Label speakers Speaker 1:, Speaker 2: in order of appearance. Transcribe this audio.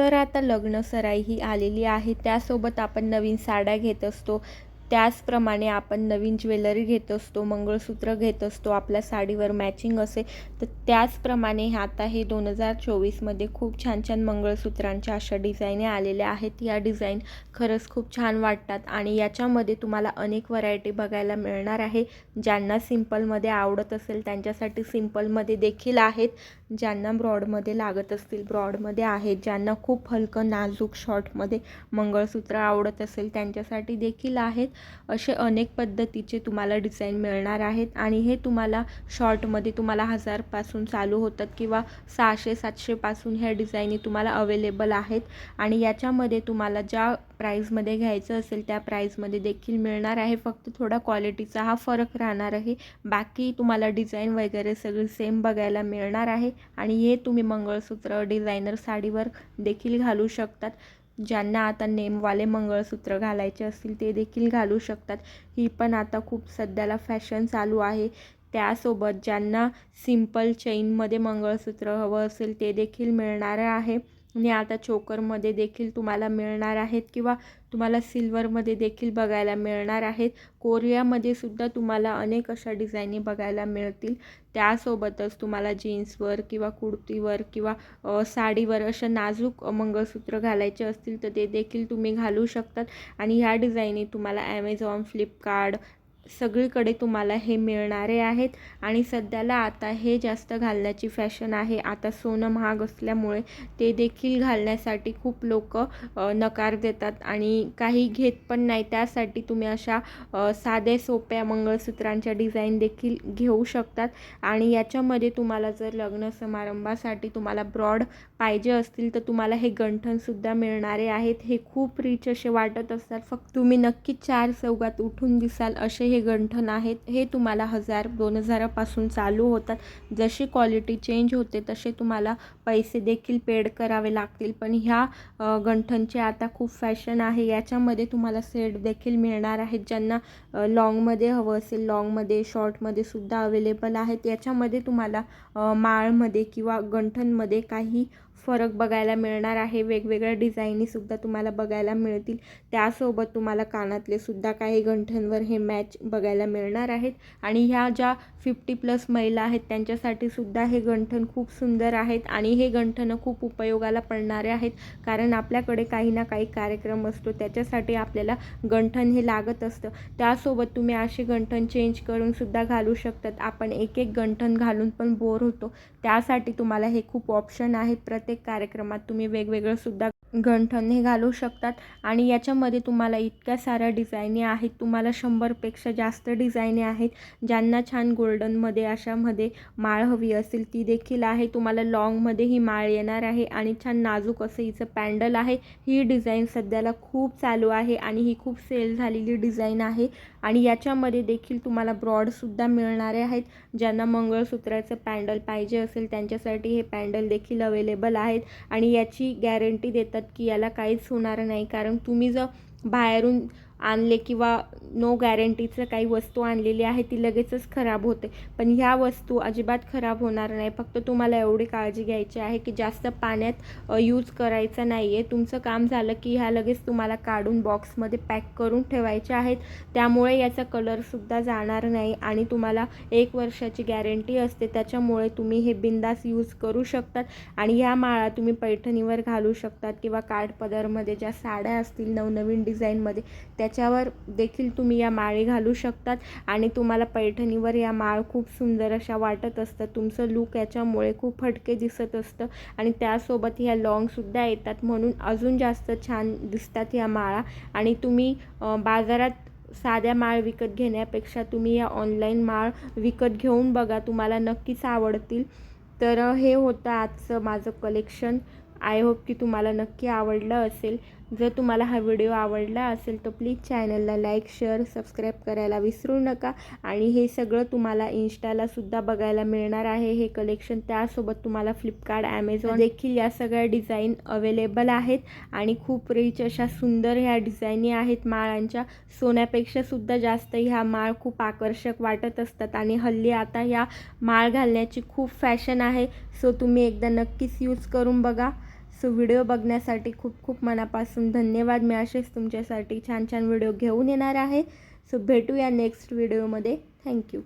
Speaker 1: तर आता लग्न सराई ही आलेली आहे. त्यासोबत आपण नवीन साड्या घेत असतो. त्याचप्रमाणे आपण नवीन ज्वेलरी घेत असतो मंगळसूत्र घेत असतो आपल्या साडीवर मॅचिंग असेल तर त्याचप्रमाणे आता हे दोन हजार चोवीसमध्ये खूप छान छान मंगळसूत्रांच्या अशा डिझाईने आलेल्या आहेत. या डिझाईन खरंच खूप छान वाटतात आणि याच्यामध्ये तुम्हाला अनेक व्हरायटी बघायला मिळणार आहे. ज्यांना सिम्पलमध्ये आवडत असेल त्यांच्यासाठी सिम्पलमध्ये देखील आहेत. ज्यांना ब्रॉडमध्ये लागत असतील ब्रॉडमध्ये आहेत. ज्यांना खूप हलकं नाजूक शॉर्टमध्ये मंगळसूत्र आवडत असेल त्यांच्यासाठी देखील आहेत. असे अनेक पद्धतीचे तुम्हाला डिझाईन मिळणार आहेत. आणि हे तुम्हाला शॉर्टमध्ये तुम्हाला हजारपासून चालू होतात किंवा सहाशे सातशेपासून ह्या डिझाईनी तुम्हाला अवेलेबल आहेत. आणि याच्यामध्ये तुम्हाला ज्या प्राईजमध्ये घ्यायचं असेल त्या प्राईजमध्ये देखील मिळणार आहे. फक्त थोडा क्वालिटीचा हा फरक राहणार आहे. बाकी तुम्हाला डिझाईन वगैरे सगळी सेम बघायला मिळणार आहे. आणि हे तुम्ही मंगळसूत्र डिझायनर साडीवर देखील घालू शकतात. ज्यांना आता नेमवाले मंगळसूत्र घालायचे असतील ते देखील घालू शकतात. ही पण आता खूप सध्याला फॅशन चालू आहे. त्यासोबत ज्यांना सिंपल चेनमध्ये मंगळसूत्र हवं असेल ते देखील मिळणार आहे. आणि आता चोकरमध्ये देखील तुम्हाला मिळणार आहेत किंवा तुम्हाला सिल्वरमध्ये देखील बघायला मिळणार आहेत. कोरियामध्ये सुद्धा तुम्हाला अनेक अशा डिझाईनी बघायला मिळतील. त्यासोबतच तुम्हाला जीन्सवर किंवा कुर्तीवर किंवा साडीवर अशा नाजूक मंगळसूत्र घालायचे असतील तर ते देखील तुम्ही घालू शकतात. आणि ह्या डिझाईनी तुम्हाला ॲमेझॉन फ्लिपकार्ट सगळीकडे तुम्हाला हे मिळणारे आहेत. आणि सध्याला आता हे जास्त घालण्याची फॅशन आहे. आता सोनं महाग असल्यामुळे ते देखील घालण्यासाठी खूप लोक नकार देतात. आणि काही घेत पण नाही. त्यासाठी तुम्ही अशा साधे सोप्या मंगळसूत्रांच्या डिझाईन देखील घेऊ शकतात. आणि याच्यामध्ये तुम्हाला जर लग्न समारंभासाठी तुम्हाला ब्रॉड पाहिजे असतील तर तुम्हाला हे गंठनसुद्धा मिळणारे आहेत. हे खूप रिच असे वाटत असतात. फक्त तुम्ही नक्कीच चार चौघात उठून दिसाल असे हे गंठन आहेत हे तुम्हाला हजार दोन हजारापासून चालू होतात. जशी क्वालिटी चेंज होते तसे तुम्हाला पैसे देखील पेड करावे लागतील. पण ह्या गंठनचे आता खूप फॅशन आहे. याच्यामध्ये तुम्हाला सेट देखील मिळणार आहेत. ज्यांना लॉंगमध्ये हवं असेल लॉंगमध्ये शॉर्टमध्ये सुद्धा अवेलेबल आहेत. याच्यामध्ये तुम्हाला माळमध्ये किंवा गंठनमध्ये काही फरक बघायला मिळणार आहे. वेगवेगळ्या डिझाईनीसुद्धा तुम्हाला बघायला मिळतील. त्यासोबत तुम्हाला कानातले सुद्धा काही गंठनवर हे मॅच बघायला मिळणार आहेत. आणि ह्या ज्या फिफ्टी प्लस महिला आहेत त्यांच्यासाठी सुद्धा हे गंठन खूप सुंदर आहेत. आणि हे गंठनं खूप उपयोगाला पडणारे आहेत. कारण आपल्याकडे काही ना काही कार्यक्रम असतो. त्याच्यासाठी आपल्याला गंठन हे लागत असतं. त्यासोबत तुम्ही असे गंठन चेंज करूनसुद्धा घालू शकतात. आपण एक एक गंठन घालून पण बोर होतो. त्यासाठी तुम्हाला हे खूप ऑप्शन आहेत. प्रत्येक कार्यक्रमात तुम्ही वेगवेगळं सुद्धा गंठन हे घालू शकतात. आणि याच्यामध्ये तुम्हाला इतक्या साऱ्या डिझाईनी आहेत. तुम्हाला शंभरपेक्षा जास्त डिझाईनी आहेत. ज्यांना छान गोल्डनमध्ये अशामध्ये माळ हवी असेल ती देखील आहे. तुम्हाला लॉंगमध्ये ही माळ येणार आहे आणि छान नाजूक असं हिचं पॅन्डल आहे. ही डिझाईन सध्याला खूप चालू आहे आणि ही खूप सेल झालेली डिझाईन आहे. आणि याच्यामध्ये देखील तुम्हाला ब्रॉडसुद्धा मिळणारे आहेत. ज्यांना मंगळसूत्राचं पॅन्डल पाहिजे असेल त्यांच्यासाठी हे पॅन्डल देखील अवेलेबल आहेत. आणि याची गॅरंटी देतात की याला काहीच होणार नाही. कारण तुम्ही जर बाहेरून आणले किंवा नो गॅरंटीचं काही वस्तू आणलेली आहे ती लगेचच खराब होते. पण ह्या वस्तू अजिबात खराब होणार नाही. फक्त तुम्हाला एवढी काळजी घ्यायची आहे की जास्त पाण्यात यूज करायचं नाही आहे तुमचं काम झालं की ह्या लगेच तुम्हाला काढून बॉक्समध्ये पॅक करून ठेवायचे आहेत. त्यामुळे याचा कलरसुद्धा जाणार नाही आणि तुम्हाला एक वर्षाची गॅरंटी असते. त्याच्यामुळे तुम्ही हे बिंदास यूज करू शकतात आणि ह्या माळा तुम्ही पैठणीवर घालू शकतात किंवा काठपदरमध्ये ज्या साड्या असतील नवनवीन डिझाईनमध्ये त्या त्याच्यावर देखील तुम्ही या माळी घालू शकतात. आणि तुम्हाला पैठणीवर या माळ खूप सुंदर अशा वाटत असतं. तुमचं लूक याच्यामुळे खूप फटके दिसत असतं. आणि त्यासोबत ह्या लॉंगसुद्धा येतात. म्हणून अजून जास्त छान दिसतात ह्या माळा. आणि तुम्ही बाजारात साध्या माळ विकत घेण्यापेक्षा तुम्ही या ऑनलाईन माळ विकत घेऊन बघा. तुम्हाला नक्कीच आवडतील. तर हे होतं आजचं माझं कलेक्शन आय होप की तुम्हाला नक्की आवडलं असेल. जर तुम्हाला हा व्हिडिओ आवडला असेल तर प्लीज चॅनलला लाईक शेअर सबस्क्राईब करायला विसरू नका. आणि हे सगळं तुम्हाला इन्स्टालासुद्धा बघायला मिळणार आहे. हे कलेक्शन त्यासोबत तुम्हाला फ्लिपकार्ट ॲमेझॉन देखील या सगळ्या डिझाईन अवेलेबल आहेत. आणि खूप रिच अशा सुंदर ह्या डिझाईनी आहेत. माळांच्या सोन्यापेक्षासुद्धा जास्त ह्या माळ खूप आकर्षक वाटत असतात. आणि हल्ली आता ह्या माळ घालण्याची खूप फॅशन आहे. सो तुम्ही एकदा नक्कीच यूज करून बघा. सो व्हिडिओ बघण्यासाठी खूप खूप मनापासून धन्यवाद. मी असेच तुमच्यासाठी छान छान व्हिडिओ घेऊन येणार आहे. सो भेटूया नेक्स्ट व्हिडिओमध्ये थँक्यू